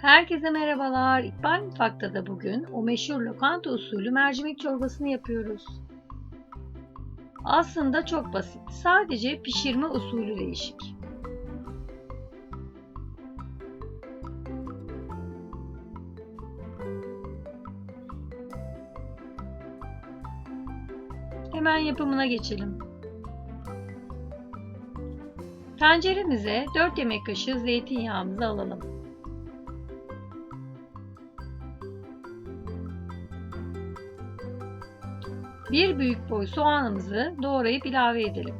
Herkese merhabalar. İkbal Mutfak'ta da bugün o meşhur lokanta usulü mercimek çorbasını yapıyoruz. Aslında çok basit. Sadece pişirme usulü değişik. Hemen yapımına geçelim. Tenceremize 4 yemek kaşığı zeytinyağımızı alalım. Bir büyük boy soğanımızı doğrayıp ilave edelim.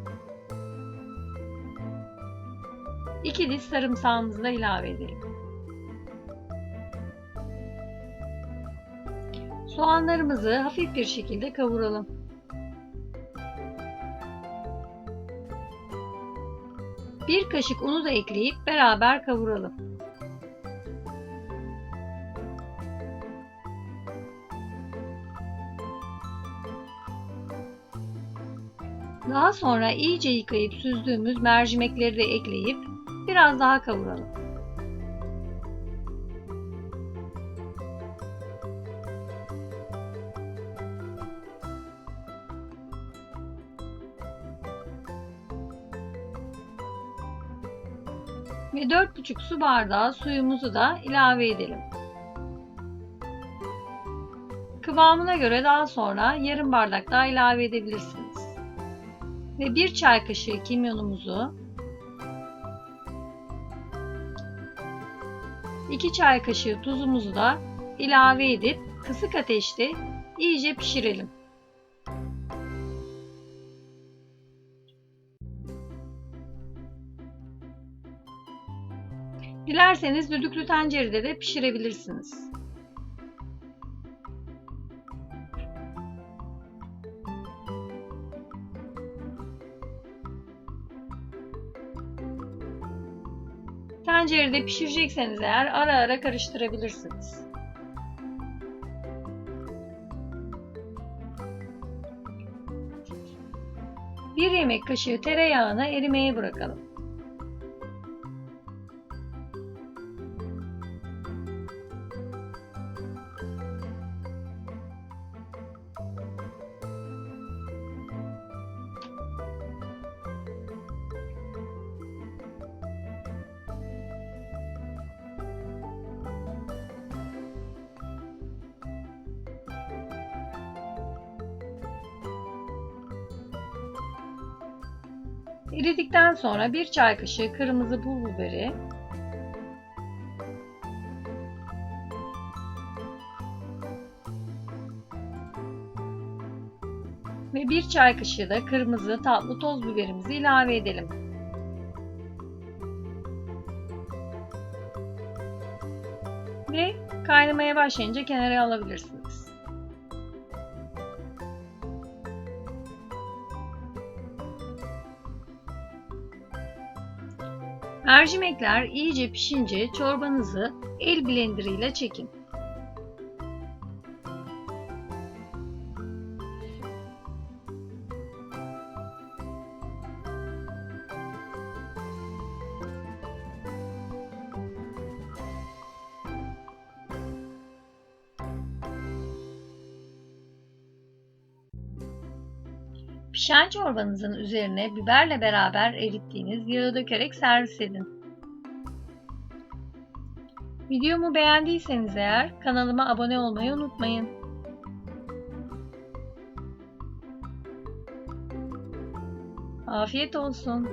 2 diş sarımsağımızı da ilave edelim. Soğanlarımızı hafif bir şekilde kavuralım. Bir kaşık unu da ekleyip beraber kavuralım. Daha sonra iyice yıkayıp süzdüğümüz mercimekleri de ekleyip biraz daha kavuralım. Ve 4,5 su bardağı suyumuzu da ilave edelim. Kıvamına göre daha sonra yarım bardak daha ilave edebilirsiniz. Ve 1 çay kaşığı kimyonumuzu 2 çay kaşığı tuzumuzu da ilave edip kısık ateşte iyice pişirelim. Dilerseniz düdüklü tencerede de pişirebilirsiniz. Tencerede pişirecekseniz eğer ara ara karıştırabilirsiniz. Bir yemek kaşığı tereyağını erimeye bırakalım. Eridikten sonra bir çay kaşığı kırmızı pul biberi, ve bir çay kaşığı da kırmızı tatlı toz biberimizi ilave edelim. Ve kaynamaya başlayınca kenara alabilirsiniz. Mercimekler iyice pişince çorbanızı el blenderıyla çekin. Pişen çorbanızın üzerine biberle beraber erittiğiniz yağı dökerek servis edin. Videomu beğendiyseniz eğer kanalıma abone olmayı unutmayın. Afiyet olsun.